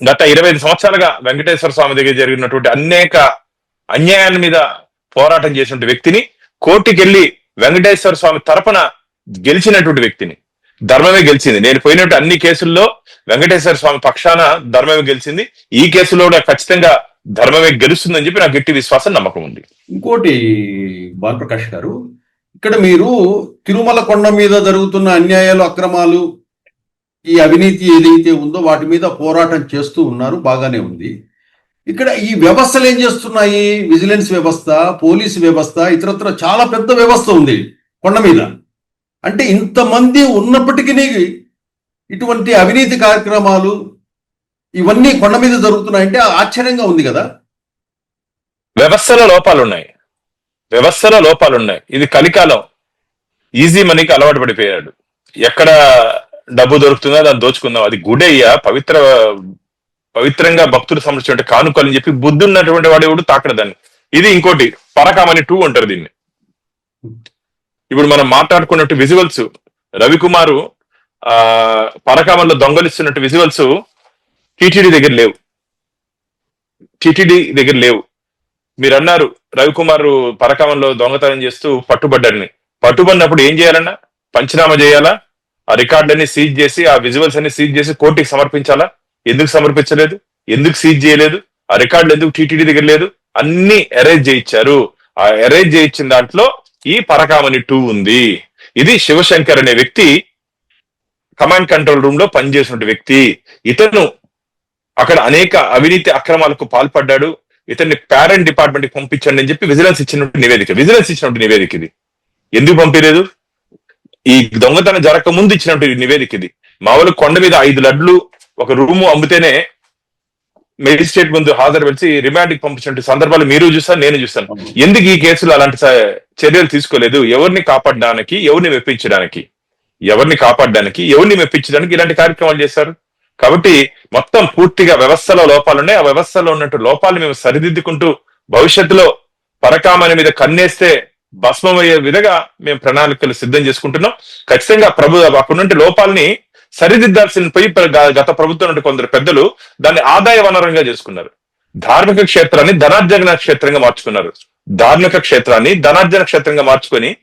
గత ఇరవై ఐదు సంవత్సరాలుగా వెంకటేశ్వర స్వామి దగ్గర జరిగినటువంటి అనేక అన్యాయాల మీద పోరాటం చేసినటువంటి వ్యక్తిని కోర్టుకెళ్ళి వెంకటేశ్వర స్వామి తరపున గెలిచినటువంటి వ్యక్తిని. ధర్మమే గెలిచింది. నేను పోయినట్టు అన్ని కేసుల్లో వెంకటేశ్వర స్వామి పక్షాన ధర్మమే గెలిచింది. ఈ కేసులో కూడా ఖచ్చితంగా ధర్మమే గెలుస్తుందని చెప్పి నాకు గట్టి విశ్వాసం నమ్మకం ఉంది. ఇంకోటి బాలప్రకాష్ గారు ఇక్కడ మీరు తిరుమల కొండ మీద జరుగుతున్న అన్యాయాలు అక్రమాలు ఈ అవినీతి ఏదైతే ఉందో వాటి మీద పోరాటం చేస్తూ ఉన్నారు బాగానే ఉంది. ఇక్కడ ఈ వ్యవస్థలు ఏం చేస్తున్నాయి? విజిలెన్స్ వ్యవస్థ పోలీసు వ్యవస్థ ఇతరత్ర చాలా పెద్ద వ్యవస్థ ఉంది కొండ మీద. అంటే ఇంతమంది ఉన్నప్పటికీ ఇటువంటి అవినీతి కార్యక్రమాలు ఇవన్నీ కొండ మీద జరుగుతున్నాయంటే ఆశ్చర్యంగా ఉంది కదా. వ్యవస్థల లోపాలు ఉన్నాయి లోపాలున్నాయి. లోపాలు ఉన్నాయి ఇది కలికాలం. ఈజీ మనీకి అలవాటు పడిపోయాడు. ఎక్కడ డబ్బు దొరుకుతుందో దాన్ని దోచుకుందాం. అది గుడయ్య పవిత్ర పవిత్రంగా భక్తులు సమర్చించే కానుకలు అని చెప్పి బుద్ధి ఉన్నటువంటి వాడు ఎవడు? తాకడు దాన్ని. ఇది ఇంకోటి పరకామని టూ అంటారు దీన్ని. ఇప్పుడు మనం మాట్లాడుకున్నట్టు విజువల్స్ రవికుమారు ఆ పరకామంలో దొంగలిస్తున్నట్టు విజువల్స్ టీటీడీ దగ్గర లేవు. టీటీడీ దగ్గర లేవు. మీరు అన్నారు రవికుమార్ పరకామంలో దొంగతనం చేస్తూ పట్టుబడ్డారని పట్టుబడినప్పుడు ఏం చేయాలన్నా? పంచనామా చేయాలా? రికార్డులన్నీ సీజ్ చేసి ఆ విజువల్స్ అన్ని సీజ్ చేసి కోర్టుకి సమర్పించాలా? ఎందుకు సమర్పించలేదు? ఎందుకు సీజ్ చేయలేదు? ఆ రికార్డులు ఎందుకు టీటీడీ దగ్గర లేదు? అన్ని అరేంజ్ చేయించారు. ఆ అరేంజ్ చేయించిన దాంట్లో ఈ పరకామని టూ ఉంది. ఇది శివశంకర్ అనే వ్యక్తి కమాండ్ కంట్రోల్ రూమ్లో పనిచేసిన వ్యక్తి. ఇతను అక్కడ అనేక అవినీతి అక్రమాలకు పాల్పడ్డాడు. ఇతన్ని పేరెంట్ డిపార్ట్మెంట్కి పంపించండి అని చెప్పి విజిలెన్స్ ఇచ్చినట్టు నివేదిక. విజిలెన్స్ ఇచ్చినట్టు నివేదిక ఇది. ఎందుకు పంపించలేదు ఈ దొంగతనం జరగక ముందు ఇచ్చినట్టు నివేదిక ఇది మామూలు కొండ మీద ఐదు లడ్లు ఒక రూము అమ్మితేనే మెజిస్ట్రేట్ ముందు హాజరు పెట్టి రిమాండ్కి సందర్భాలు మీరు చూస్తాను నేను చూస్తాను. ఎందుకు ఈ కేసులో అలాంటి చర్యలు తీసుకోలేదు? ఎవరిని కాపాడడానికి ఎవరిని మెప్పించడానికి? ఎవరిని కాపాడడానికి ఎవరిని మెప్పించడానికి ఇలాంటి కార్యక్రమాలు చేశారు? కాబట్టి మొత్తం పూర్తిగా వ్యవస్థలో లోపాలు ఉన్నాయి. ఆ వ్యవస్థలో ఉన్నట్టు లోపాలు మేము సరిదిద్దుకుంటూ భవిష్యత్తులో పరకామని మీద కన్నేస్తే భస్మమయ్యే విధంగా మేము ప్రణాళికలు సిద్ధం చేసుకుంటున్నాం. ఖచ్చితంగా ప్రభు అప్పటి నుండి లోపాలని సరిదిద్దాల్సిన పోయి గత ప్రభుత్వం నుండి కొందరు పెద్దలు దాన్ని ఆదాయ వనరంగా చేసుకున్నారు. ధార్మిక క్షేత్రాన్ని ధనార్జన క్షేత్రంగా మార్చుకున్నారు. ధార్మిక క్షేత్రాన్ని ధనార్జన క్షేత్రంగా మార్చుకొని